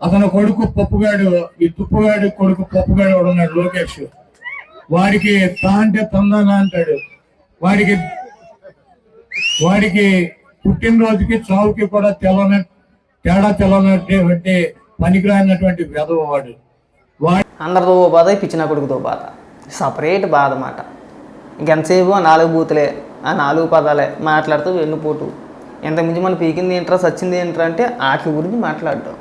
అతని కొడుకు పప్పుగాడు ఈ తుప్పుగాడు కొడుకు పప్పుగాడు ఉన్నాడు లోకేష్. వాడికి తా అంటే తందాగా అంటాడు. వాడికి వాడికి పుట్టినరోజుకి చావుకి కూడా తెలవన తేడా తెలనటువంటి పనికిరానటువంటి వెధవ వాడు. అందరితో బాధ పిచ్చిన కొడుకుతో బాధ. సపరేట్ బాధ అన్నమాట ఇంకెంతసేపు ఆ నాలుగు బూతులే ఆ నాలుగు పదాలే మాట్లాడుతూ వెన్నుపోటు. ఎంతమించి మనం పీకింది ఏంట్రా సచ్చింది ఏంట్రా అంటే వాటి గురించి మాట్లాడటం.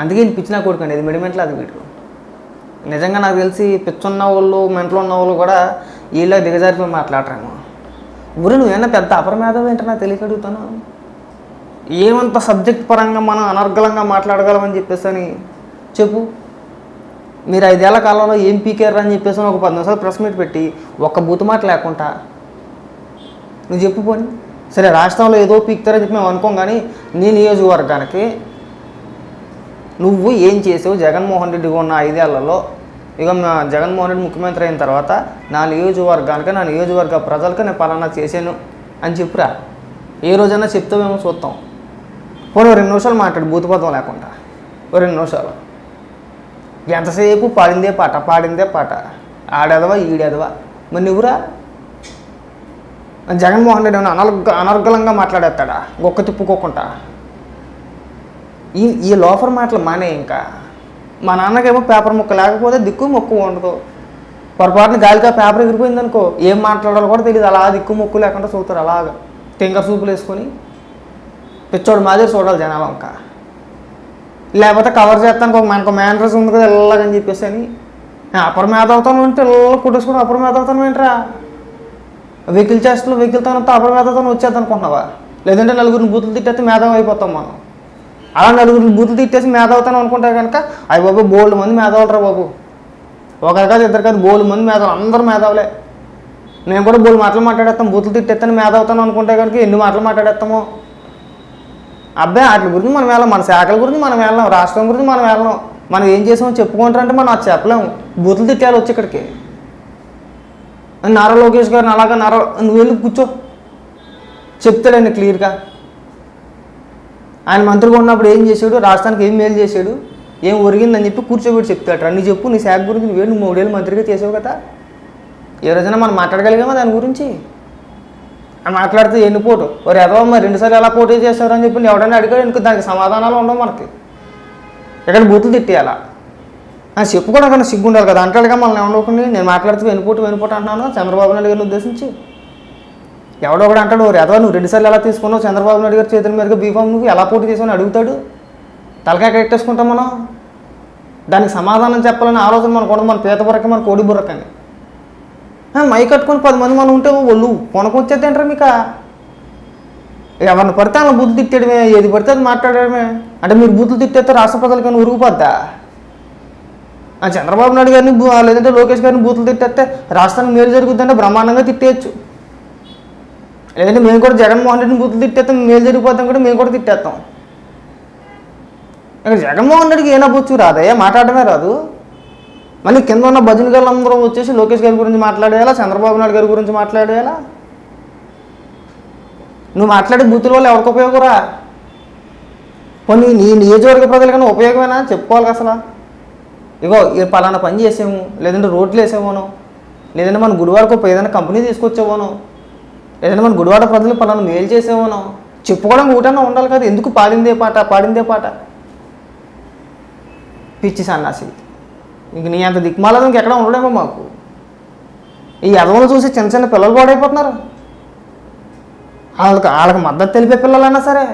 అందుకే నేను పిచ్చిన కొడుకు అండి ఇది మిడిమెంట్లో అది వీడు? నిజంగా నాకు తెలిసి పిచ్చున్న వాళ్ళు మెంట్లో ఉన్న వాళ్ళు కూడా వీళ్ళ దిగజారిపోయి మాట్లాడరేమో ఊరి నువ్వేనా పెద్ద అపరమేధం ఏంటో నాకు తెలియక అడుగుతాను? ఏమంత సబ్జెక్ట్ పరంగా మనం అనర్గళంగా మాట్లాడగలమని చెప్పేసి అని చెప్పు. మీరు ఐదేళ్ళ కాలంలో ఏం పీకారు అని చెప్పేసి అని ఒక పది నిమిషాలు ప్రెస్ మీట్ పెట్టి ఒక్క బూతు మాట లేకుండా నువ్వు చెప్పు పోని. సరే రాష్ట్రంలో ఏదో పీకుతారని చెప్పి మేము అనుకోం కానీ నీ నియోజకవర్గానికి నువ్వు ఏం చేసావు? జగన్మోహన్ రెడ్డి ఉన్న ఐదేళ్ళలో ఇక జగన్మోహన్ రెడ్డి ముఖ్యమంత్రి అయిన తర్వాత నా నియోజకవర్గానికి నా నియోజకవర్గ ప్రజలకు నేను పలానా చేశాను అని చెప్పురా? ఏ రోజైనా చెప్తావేమో చూస్తాం పోనీ రెండు నిమిషాలు మాట్లాడు భూతపదం లేకుండా. ఓ రెండు నిమిషాలు. ఎంతసేపు పాడిందే పాట? పాడిందే పాట. ఆడేదవా ఈడేదవా? మరి నువ్వురా? జగన్మోహన్ రెడ్డి ఏమైనా అనర్గ మాట్లాడేస్తాడా? గొక్క తిప్పుకోకుండా. ఈ ఈ లోఫర్ మాటలు మానే ఇంకా. మా నాన్నకేమో పేపర్ ముక్క లేకపోతే దిక్కు మొక్కు ఉండదు. పొరపాటున గాలిగా పేపర్ ఎగిరిపోయింది అనుకో ఏం మాట్లాడాలో కూడా తెలియదు. అలా దిక్కు మొక్కు లేకుండా చూస్తారు అలాగా. టింకర్ సూపులు వేసుకొని పిచ్చోడు మాదిరి చూడాలి జనాలు ఇంకా. లేకపోతే కవర్ చేస్తానికి ఒక మనకు మేనరస్ ఉంది కదా ఇలాగని చెప్పేసి అని. అపర మేధ అవుతాను అంటే ఇళ్ళ కుట్టేసుకుని అపర మేధ అవుతాను ఏంట్రా? వెహికల్ చేస్తున్నా వెహికల్తో తనంతో అపర మేధతో వచ్చేద్దాం లేదంటే నలుగురిని బూతులు తిట్టేస్తే మేధం అయిపోతాం మనం. అలా నలుగురు బూతులు తిట్టేసి మేధావుతాను అనుకుంటారు అనుకుంటే కనుక అవి బాబు బోల్డ్ మంది మేధావులరా బాబు. ఒకరి కాదు ఇద్దరు కాదు బోల్డ్ మంది మేధావులు అందరూ మేధావులే. నేను కూడా బోల్డ్ మాటలు మాట్లాడేస్తాం బూతులు తిట్టేస్తాను మేధావుతాను అనుకుంటే కనుక ఎన్ని మాటలు మాట్లాడేస్తామో. అబ్బాయి వాటి గురించి మనం వెళ్ళాం మన శాఖల గురించి మనం వెళ్ళాం రాష్ట్రం గురించి మనం వెళ్ళాం. మనం ఏం చేసామో చెప్పుకుంటారంటే మనం అది చెప్పలేము. బూతులు తిట్టాలి వచ్చి ఇక్కడికి. నారా లోకేష్ గారిని అలాగా నారా నువ్వు వెళ్ళి కూర్చో. చెప్తాడండి క్లియర్గా. ఆయన మంత్రిగా ఉన్నప్పుడు ఏం చేశాడు? రాష్ట్రానికి ఏం మేలు చేశాడు? ఏం ఒరిగిందని చెప్పి కూర్చోబెట్టి చెప్తాడు. నీ చెప్పు నీ శాఖ గురించి నువ్వే నువ్వు మూడేళ్ళు మంత్రిగా చేసావు కదా. ఏ రోజైనా మనం మాట్లాడగలిగామా దాని గురించి? అని మాట్లాడితే ఎన్ని పోటు? ఓ ఎదవ మరి రెండుసార్లు ఎలా పోటీ చేస్తారు అని చెప్పి ఎవడైనా అడిగాడు ఎందుకు దానికి సమాధానాలు ఉండవు మనకి. ఎక్కడ బూతులు తిట్టేయాలా? అని చెప్పుకోవడం కన్నా సిగ్గు ఉండాలి కదా. అంటాడుగా మనల్ని ఏమనుకోండి నేను మాట్లాడితే వెనుకోటు వెనుకోటు అంటున్నాను? చంద్రబాబు నాయుడు గారిని ఉద్దేశించి. ఎవడో ఒకడు అంటాడు రెదవా నువ్వు రెండుసార్లు ఎలా తీసుకున్నావు? చంద్రబాబు నాయుడు గారు చేతుల మీదుగా బీఫామ్ నువ్వు ఎలా పోటీ చేసావు? అని అడుగుతాడు. తలకాయ కట్టేసుకుంటాం మనం. దానికి సమాధానం చెప్పాలని ఆలోచన మనకు ఉండదు. మన పీత బుర్రకి మన కోడి బుర్రకని అని మై కట్టుకొని పది మంది మనం ఉంటే ఒళ్ళు కొనకొచ్చేద్దేంటారా మీకు? ఎవరిని పడితే అలా బూతులు తిట్టేయడమే ఏది పడితే అది మాట్లాడడమే అంటే మీరు బూతులు తిట్టేస్తే రాష్ట్ర ప్రజలకైనా ఉరుగుపోద్దా ఆ చంద్రబాబు నాయుడు గారిని లేదంటే లోకేష్ గారిని బూతులు తిట్టేస్తే రాష్ట్రానికి మేలు జరుగుతుందంటే బ్రహ్మాండంగా తిట్టేయచ్చు. లేదంటే మేము కూడా జగన్మోహన్ రెడ్డిని బూతులు తిట్టేస్తాం మేలు జరిగిపోతాం కూడా మేము కూడా తిట్టేస్తాం. ఇక్కడ జగన్మోహన్ రెడ్డికి ఏ నవ్వచ్చు రాదయ్యా? మాట్లాడమే రాదు. మళ్ళీ కింద ఉన్న భజన గారు అందరూ వచ్చేసి లోకేష్ గారి గురించి మాట్లాడేయాలా చంద్రబాబు నాయుడు గారి గురించి మాట్లాడేయాలా నువ్వు మాట్లాడే బూతుల వల్ల ఎవరికి ఉపయోగరా పోనీ నీ నియోజకవర్గ ప్రజలకన్నా ఉపయోగమేనా? చెప్పుకోవాలి అసలు. ఇగో పలానా పని చేసాము లేదంటే రోడ్లు వేసేవోనో లేదంటే మన గుడివాడకు ఒక ఏదైనా కంపెనీ తీసుకొచ్చేవోనో లేదంటే మన గుడివాడ ప్రజలు పలానా మేలు చేసేమనో చెప్పుకోవడం ఊటన్నా ఉండాలి కదా. ఎందుకు పాడిందే పాట? పాడిందే పాట. పిచ్చి సన్నాసి. ఇంక నీ అంత దిక్మాలం ఇంకెక్కడ ఉండడేమో మాకు. ఈ ఎదవలు చూసి చిన్న చిన్న పిల్లలు పాడైపోతున్నారు? వాళ్ళకి వాళ్ళకి మద్దతు తెలిపే పిల్లలైనా సరే.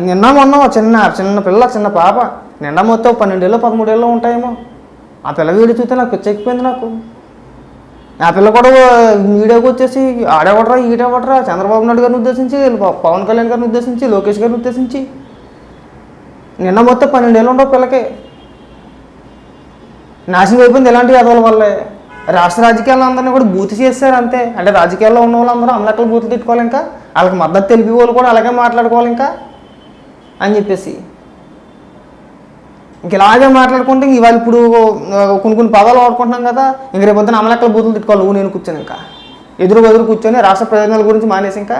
నిన్న మొన్న చిన్న చిన్న పిల్ల చిన్న పాప నిండా మొత్తం పన్నెండేళ్ళు పదమూడేళ్ళు ఉంటాయేమో. ఆ పిల్ల వీడి చూస్తే నాకు పిచ్చెక్కిపోయింది నాకు. ఆ పిల్ల కూడా మీడియాకు వచ్చేసి ఆడేవడరా ఈడేవడరా చంద్రబాబు నాయుడు గారిని ఉద్దేశించి పవన్ కళ్యాణ్ గారిని ఉద్దేశించి లోకేష్ గారిని ఉద్దేశించి. నిన్న మొత్తం పన్నెండేళ్ళు ఉండవు పిల్లకి. నాశనం అయిపోయింది ఇలాంటి యాదవుల వల్లే. రాష్ట్ర రాజకీయాల్లో అందరినీ కూడా బూతు చేస్తారు అంతే. అంటే రాజకీయాల్లో ఉన్న వాళ్ళందరూ అమలక్కలు బూతులు తిట్టుకోవాలి ఇంకా. వాళ్ళకి మద్దతు తెలిపి వాళ్ళు కూడా అలాగే మాట్లాడుకోవాలి ఇంకా అని చెప్పేసి. ఇంక ఇలాగే మాట్లాడుకుంటే ఇవాళ ఇప్పుడు కొన్ని కొన్ని పదాలు వాడుకుంటున్నాం కదా ఇంక రేపు పొద్దున అమలక్కల బూతులు తిట్టుకోవాలి? నువ్వు నేను కూర్చొని ఇంకా. ఎదురు బదురు కూర్చొని రాష్ట్ర ప్రయోజనాల గురించి మానేసి ఇంకా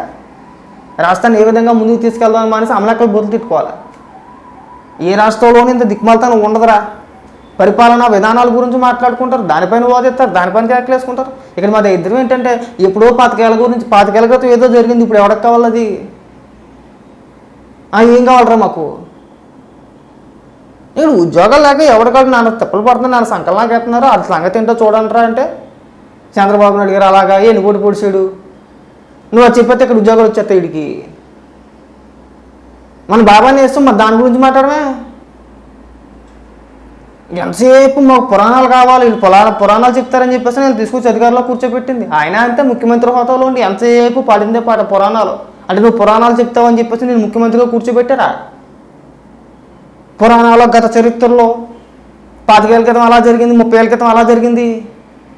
రాష్ట్రాన్ని ఏ విధంగా ముందుకు తీసుకెళ్దామని మానేసి అమలక్కల బూతులు తిట్టుకోవాలి? ఏ రాష్ట్రంలోనూ ఇంత దిక్మాలతనం ఉండదురా. పరిపాలనా విధానాల గురించి మాట్లాడుకుంటారు దానిపైన వాదిస్తారు దానిపైన కేకలేసుకుంటారు ఇక్కడ మా ఇద్దరం ఏంటంటే ఎప్పుడో పాతికేళ్ళ గురించి పాతికేళ్ళ క్రితం ఏదో జరిగింది ఇప్పుడు ఎవరికి కావాలి అది? ఏం కావాలరా మాకు? ఇక్కడ ఉద్యోగాలు లేక ఎవరికాడు నాన్న తిప్పలు పడుతున్నా నాన్న సంకలనాకి ఎత్తున్నారు అది సంగతి ఏంటో చూడండిరా అంటే చంద్రబాబు నాయుడు గారు అలాగా ఎన్నిపోటు పొడిచాడు? నువ్వు అది చెప్పేస్తే ఇక్కడ ఉద్యోగాలు వచ్చేస్తాయి వీడికి. మన బాబాని వేస్తాం మరి దాని గురించి మాట్లాడమే. ఎంతసేపు మాకు పురాణాలు కావాలి వీళ్ళు పొలాల పురాణాలు చెప్తారని చెప్పేసి నేను తీసుకొచ్చి అధికారంలో కూర్చోబెట్టింది. ఆయన అంతే ముఖ్యమంత్రి హోదాలో ఉండి ఎంతసేపు పాడిందే పాట పురాణాలు. అంటే నువ్వు పురాణాలు చెప్తావని చెప్పేసి నేను ముఖ్యమంత్రిగా కూర్చోబెట్టారా? పురాణాల గత చరిత్రలో పాతికేళ్ళ క్రితం అలా జరిగింది ముప్పై ఏళ్ళ క్రితం అలా జరిగింది.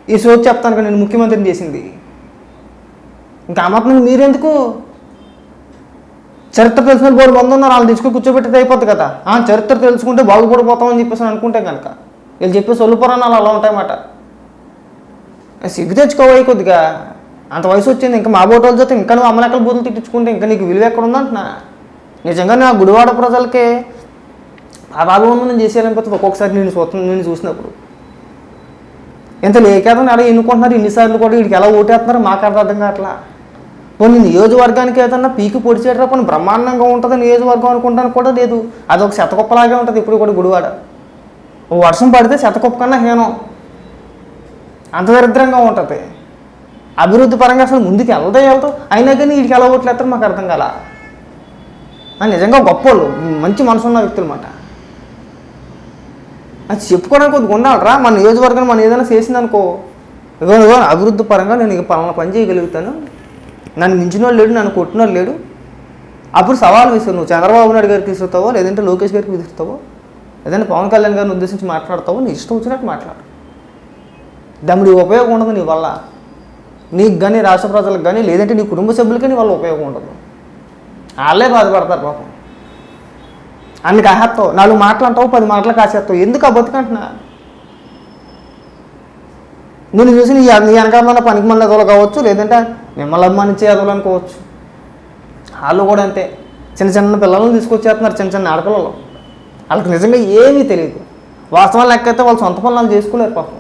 ఈ సోచ్ చెప్తాను కదా నేను ముఖ్యమంత్రిని చేసింది. ఇంకా ఆ మీరెందుకు? చరిత్ర తెలిసిన బోర్డు మంది ఉన్నారు వాళ్ళు తీసుకుని కూర్చోబెట్టేది అయిపోద్ది కదా. ఆ చరిత్ర తెలుసుకుంటే బాగుపడిపోతామని చెప్పేసి అనుకుంటే కనుక. వీళ్ళు చెప్పే సొల్లు పురాణాలు అలా ఉంటాయన్నమాట. సిగ్గు తెచ్చుకోవాలి కొద్దిగా. అంత వయసు వచ్చింది ఇంకా మా బోటోల చేత ఇంకా నువ్వు అమ్మలెక్కల బూతులు తిట్టించుకుంటే ఇంకా నీకు విలువ ఎక్కడ ఉందంటున్నా నిజంగా నా గుడివాడ ప్రజలకే ఆ భాగవందనం చేసేయాలనిపిస్తుంది ఒక్కొక్కసారి నేను చూస్తున్నా నేను చూసినప్పుడు. ఎంత లేకేదని అలా ఎన్నుకుంటున్నారు ఇన్నిసార్లు కూడా వీడికి ఎలా ఓటేస్తున్నారు మాకు అర్థం కావట్లా. పోనీ నియోజకవర్గానికి ఏదన్నా పీకి పొడిచేటప్పుడు పోనీ బ్రహ్మాండంగా ఉంటుంది నియోజకవర్గం అనుకుంటానికి కూడా లేదు. అది ఒక శతకొప్పలాగే ఉంటుంది ఇప్పుడు కూడా గుడివాడ. ఓ వర్షం పడితే శతకొప్ప కన్నా హీనం. అంత దరిద్రంగా ఉంటుంది. అభివృద్ధి పరంగా అసలు ముందుకు వెళ్తే వెళ్తావు అయినా కానీ వీడికి ఎలా ఓట్లు వేస్తారో మాకు అర్థం కాల. నిజంగా నిజంగా గొప్పోళ్ళు మంచి మనసున్న వ్యక్తులు అన్నమాట అది చెప్పుకోవడానికి కొద్దిగా ఉండాలిరా మన నియోజకవర్గం మనం ఏదైనా చేసిందనుకో. ఇగో అభివృద్ధి పరంగా నేను ఇక పలానా పని చేయగలుగుతాను. నన్ను మించినోళ్ళు లేడు నన్ను కొట్టినోడు లేడు. అప్పుడు సవాల్ విసురు నువ్వు. చంద్రబాబు నాయుడు గారికి విసురుతావో లేదంటే లోకేష్ గారికి విసురుతావో లేదంటే పవన్ కళ్యాణ్ గారిని ఉద్దేశించి మాట్లాడతావో నీ ఇష్టం వచ్చినట్టు మాట్లాడు. దమ్ముడి ఉపయోగం ఉండదు నీ వల్ల. నీకు కానీ రాష్ట్ర ప్రజలకు కానీ లేదంటే నీ కుటుంబ సభ్యులకి నీ వల్ల ఉపయోగం ఉండదు. వాళ్ళే బాధపడతారు పాపం. అన్ని కాసేస్తావు నాలుగు మాటలు అంటావు పది మాటలు కాసేస్తావు. ఎందుకు ఆ బతుకంటున్నా నేను చూసి నీ నీ వెనకాల పనికి మంది ఎదవలు కావచ్చు లేదంటే మిమ్మల్ని అభిమానించే ఎదవలు అనుకోవచ్చు. వాళ్ళు కూడా అంతే. చిన్న చిన్న పిల్లలను తీసుకొచ్చేస్తున్నారు చిన్న చిన్న ఆడపిల్లలు. వాళ్ళకి నిజంగా ఏమీ తెలియదు. వాస్తవం లెక్కైతే వాళ్ళు సొంత పనులు వాళ్ళు చేసుకోలేరు పాపం.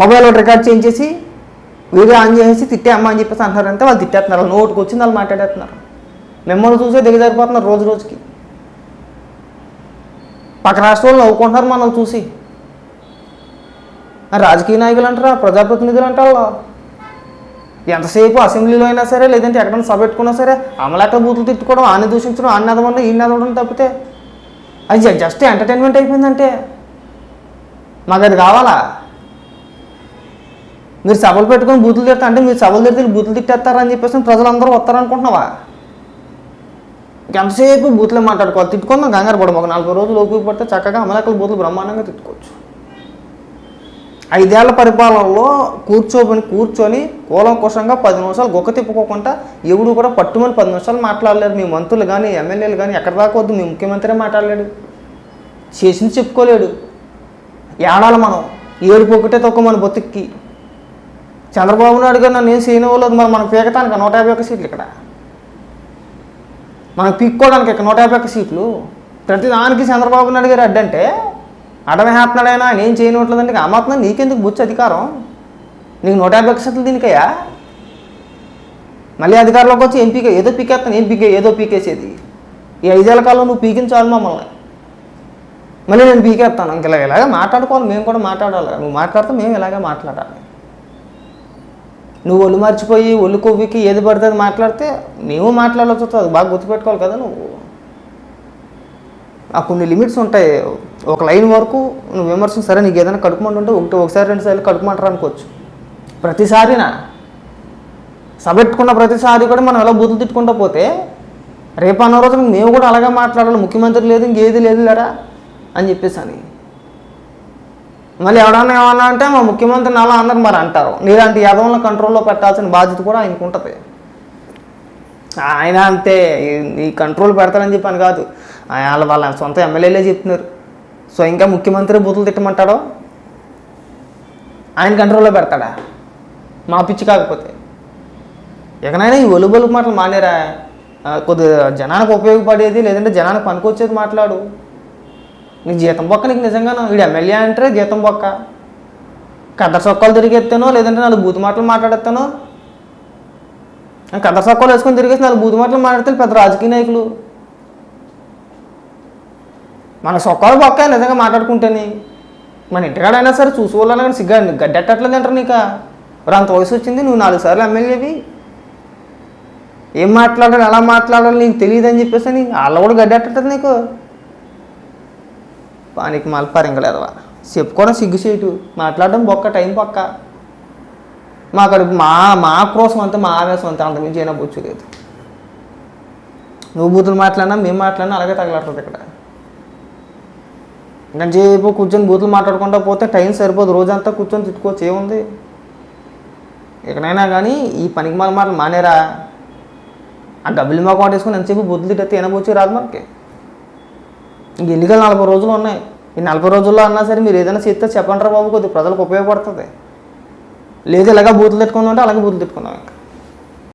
మొబైల్ రికార్డ్ చేయించేసి వీడియో ఆన్ చేసేసి తిట్టే అమ్మ అని చెప్పేసి అంటారంటే వాళ్ళు తిట్టేస్తున్నారు. వాళ్ళు నోటుకు వచ్చింది వాళ్ళు మాట్లాడేస్తున్నారు. మిమ్మల్ని చూసే దిగజారిపోతున్నారు రోజు రోజుకి. పక్క రాష్ట్రాలు నవ్వుకుంటున్నారు మనల్ని చూసి. రాజకీయ నాయకులు అంటారా ప్రజాప్రతినిధులు అంటారా? ఎంతసేపు అసెంబ్లీలో అయినా సరే లేదంటే ఎక్కడైనా సభ పెట్టుకున్నా సరే అమలాక బూతులు తిట్టుకోవడం ఆన్ని దూషించడం ఆన్ని ఎదవడం ఈయన ఎదవడం తప్పితే అది జస్ట్ ఎంటర్టైన్మెంట్ అయిపోయిందంటే. మాకు అది కావాలా? మీరు సభలు పెట్టుకొని బూతులు తిడతా అంటే మీరు సభలు తిడితే బూతులు తిట్టేస్తారని చెప్పేసి ప్రజలందరూ వస్తారనుకుంటున్నావా? ఎంతసేపు బూతులు మాట్లాడుకోవాలి. తిట్టుకుందాం కంగారు పడము. ఒక నలభై రోజులు ఓపిక పడితే చక్కగా అమలకల బూతులు బ్రహ్మాండంగా తిట్టుకోవచ్చు. ఐదేళ్ళ పరిపాలనలో కూర్చోబని కూర్చొని కూలంకోశంగా పది నిమిషాలు గొక్క తిప్పుకోకుండా ఎవడు కూడా పట్టుమని పది నిమిషాలు మాట్లాడలేరు మీ మంత్రులు కానీ ఎమ్మెల్యేలు కానీ ఎక్కడ దాకా వద్దు. మీ ముఖ్యమంత్రి మాట్లాడలేడు. చేసింది చెప్పుకోలేడు. ఏడాలి మనం ఏడుపు ఒకటే తక్కువ మన బతుక్కి. చంద్రబాబు నాయుడు గారు నన్ను ఏం చేయనివ్వలేదు. మరి మనం పీకటానికి? నూట యాభై ఒక్క సీట్లు ఇక్కడ. మనం పీక్కోవడానికి ఇక్కడ నూట యాభై ఒక్క సీట్లు. ప్రతి దానికి చంద్రబాబు నాయుడు గారు అడ్డంటే అడమేస్తున్నాడైనా నేను చేయనివ్వట్లేదంటే ఆ మాత్రం నీకెందుకు బుచ్చు అధికారం? నీకు నూట యాభై ఒక్క సీట్లు దీనికయ్యా? మళ్ళీ అధికారంలోకి వచ్చి ఏం పీకే ఏదో పీకేస్తాను ఏం పీకే ఏదో పీకేసేది. ఈ ఐదేళ్ళ కాలం నువ్వు పీకించాలి మమ్మల్ని. మళ్ళీ నేను పీకేస్తాను. ఇంక ఇలా ఇలాగే మాట్లాడుకోవాలి. మేము కూడా మాట్లాడాలి. నువ్వు మాట్లాడితే మేము ఇలాగే మాట్లాడాలి. నువ్వు ఒళ్ళు మర్చిపోయి ఒళ్ళు కొవ్వికి ఏది పడితే అది మాట్లాడితే మేము మాట్లాడాల్సి వస్తుంది. అది బాగా గుర్తుపెట్టుకోవాలి కదా నువ్వు. ఆ కొన్ని లిమిట్స్ ఉంటాయి. ఒక లైన్ వరకు నువ్వు విమర్శం సరే నీకు ఏదైనా కడుపుమంటు ఉంటే ఒకటి ఒకసారి రెండు సార్లు కడుపుమంటారు అనుకోవచ్చు. ప్రతిసారినా. సబెట్టుకున్న ప్రతిసారి కూడా మనం ఎలా బూతులు తిట్టుకుంటూ పోతే రేపు అన్న రోజు మేము కూడా అలాగే మాట్లాడాలి. ముఖ్యమంత్రి లేదు ఇంకేది లేదు లేరా అని చెప్పేసి అని. మళ్ళీ ఎవడన్నా ఏమన్నా అంటే మా ముఖ్యమంత్రిని అలా అందరు మరి అంటారు. నీలాంటి యదవులను కంట్రోల్లో పెట్టాల్సిన బాధ్యత కూడా ఆయనకు ఉంటుంది ఆయన అంతే ఈ- కంట్రోల్ పెడతారని చెప్పని కాదు. ఆయన వాళ్ళ సొంత ఎమ్మెల్యేలే చెప్తున్నారు. సో ఇంకా ముఖ్యమంత్రి బూతులు తిట్టమంటాడో? ఆయన కంట్రోల్లో పెడతాడా? మా పిచ్చి కాకపోతే. ఎకనైనా ఈ ఒలుబొలుపు మాటలు మానేరా. కొద్దిగా జనానికి ఉపయోగపడేది లేదంటే జనానికి పనికొచ్చేది మాట్లాడు. నీకు జీతం బొక్క నీకు నిజంగాను? వీడు ఎమ్మెల్యే అంటే జీతం బొక్క. కథ సొక్కలు తిరిగెత్తానో లేదంటే నాలుగు బూతు మాటలు మాట్లాడేస్తానో కథ సొక్కలు వేసుకొని తిరిగేసి నాలుగు బూతు మాటలు మాట్లాడితే పెద్ద రాజకీయ నాయకులు. మన సొక్కలు బొక్క నిజంగా మాట్లాడుకుంటేని. మన ఇంటికాడైనా సరే చూసుకోవాలన్నా కానీ సిగ్గా గడ్డెట్టట్లేదు అంటారు నీకు? అంత వయసు వచ్చింది నువ్వు నాలుగు సార్లు ఎమ్మెల్యేవి. ఏం మాట్లాడాలి ఎలా మాట్లాడాలి నీకు తెలియదు అని చెప్పేసి అని వాళ్ళు కూడా గడ్డెట్టట్లేదు నీకు. పానికి మళ్ళీ ఇంకా చెప్పుకోవడం సిగ్గుచేటు మాట్లాడడం బొక్క టైం పక్క మాకు మా మా క్రోసం అంతా మా ఆవేశం అంతా అంతకుమించి అయినా బొచ్చు లేదు. నువ్వు బూతులు మాట్లాడినా మేము మాట్లాడినా అలాగే తగలాడుతుంది ఇక్కడ. ఇంకా కూర్చొని బూతులు మాట్లాడుకుంటా పోతే టైం సరిపోదు. రోజంతా కూర్చొని తిట్టుకోవచ్చు. ఏముంది? ఎక్కడైనా కానీ ఈ పనికి మాల మాటలు మానేరా. ఆ డబ్బులు మాకు వాటేసుకుని ఎంతసేపు బుద్ధులు తిట్టే ఏనబోచ్చి రాదు మనకి. ఎన్నికలు నలభై రోజులు ఉన్నాయి. ఈ నలభై రోజుల్లో అన్నా సరే మీరు ఏదైనా చేస్తే చెప్పండి రా బాబు కొద్దిగా ప్రజలకు ఉపయోగపడుతుంది. లేదు ఇలాగ బూతులు తిట్టుకుందాం అంటే అలాగే బూతులు తిట్టుకుందాం ఇంకా.